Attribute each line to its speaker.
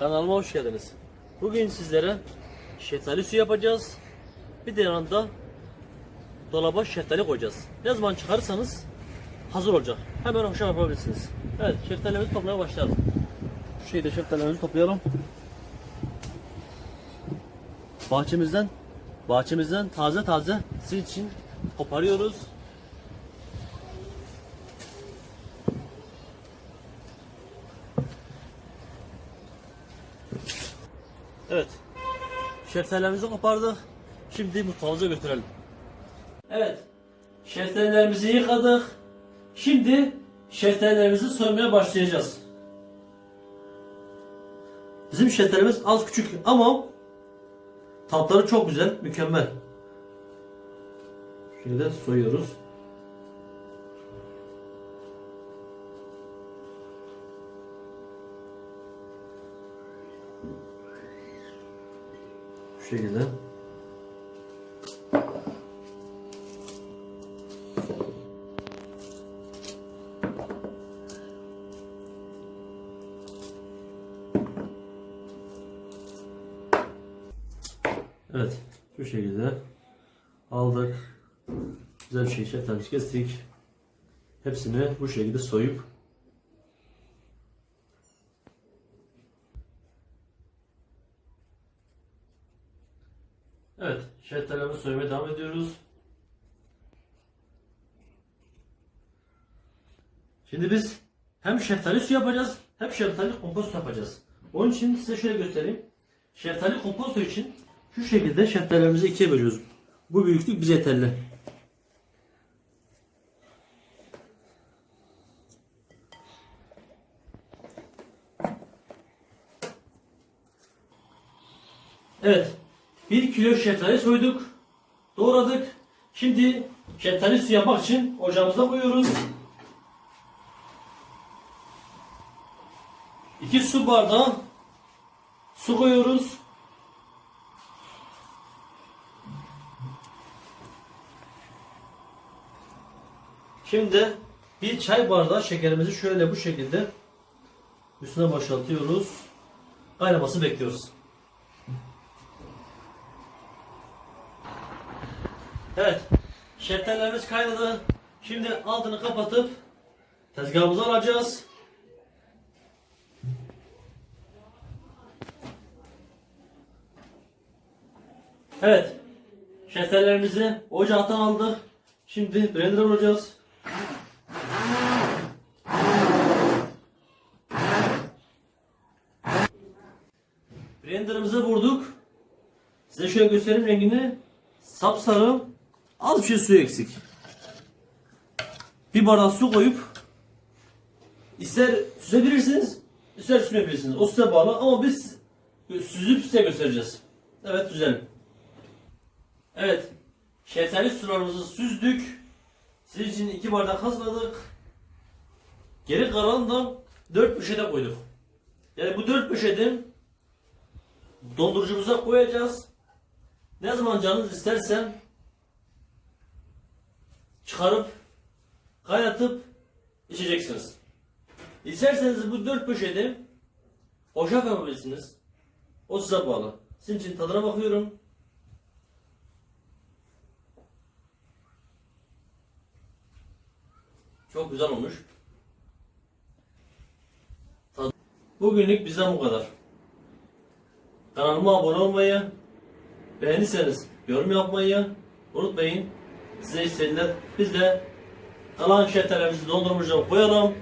Speaker 1: Kanalıma hoş geldiniz. Bugün sizlere şeftali su yapacağız. Bir de yanında dolaba şeftali koyacağız. Ne zaman çıkarırsanız hazır olacak. Hemen akşam yapabilirsiniz. Evet, şeftalilerimizi toplamaya başlayalım. Şu şekilde şeftalilerimizi toplayalım. Bahçemizden bahçemizden taze taze sizin için koparıyoruz. Evet. Şeftalilerimizi kopardık. Şimdi mutfağımıza götürelim. Evet. Şeftalilerimizi yıkadık. Şimdi şeftalilerimizi soymaya başlayacağız. Bizim şeftalilerimiz az küçük ama tatları çok güzel, mükemmel. Şöyle soyuyoruz. Şekilde. Evet, şu şekilde aldık. Güzel bir şeftali kestik. Hepsini bu şekilde soyup Evet, şeftalilerimizi soymaya devam ediyoruz. Şimdi biz hem şeftali su yapacağız hem şeftali komposto yapacağız. Onun için size şöyle göstereyim. Şeftali komposto için şu şekilde şeftalilerimizi ikiye bölüyoruz. Bu büyüklük bize yeterli. Evet. 1 kilo şeftali soyduk. Doğradık. Şimdi şeftali su yapmak için ocağımıza koyuyoruz. 2 su bardağı su koyuyoruz. Şimdi bir çay bardağı şekerimizi şöyle bu şekilde üstüne boşaltıyoruz. Kaynaması bekliyoruz. Evet. Şeftalilerimiz kaynadı. Şimdi altını kapatıp tezgahımıza alacağız. Evet. Şeftalilerimizi ocaktan aldık. Şimdi blender vuracağız. Blenderımızı vurduk. Size şöyle göstereyim rengini. Sapsarı. Az bir şey suyu eksik. Bir bardak su koyup ister süzebilirsiniz, ister süzebilirsiniz. O size bağlı ama biz süzüp size göstereceğiz. Evet süzelim. Evet. Şeftali sularımızı süzdük. Sizin için iki bardak hazırladık. Geri kalanından dört poşete koyduk. Yani bu dört poşeti dondurucumuza koyacağız. Ne zaman canınız isterse çıkarıp kaynatıp içeceksiniz. İsterseniz bu dört poşeti hoşaf yapabilirsiniz. O size bağlı. Sizin için tadına bakıyorum. Çok güzel olmuş. Bugünlük bizden bu kadar. Kanalıma abone olmayı, beğendiyseniz yorum yapmayı unutmayın. Size istediler. Biz de kalan şeftalilerimizi dondurmacıya koyalım.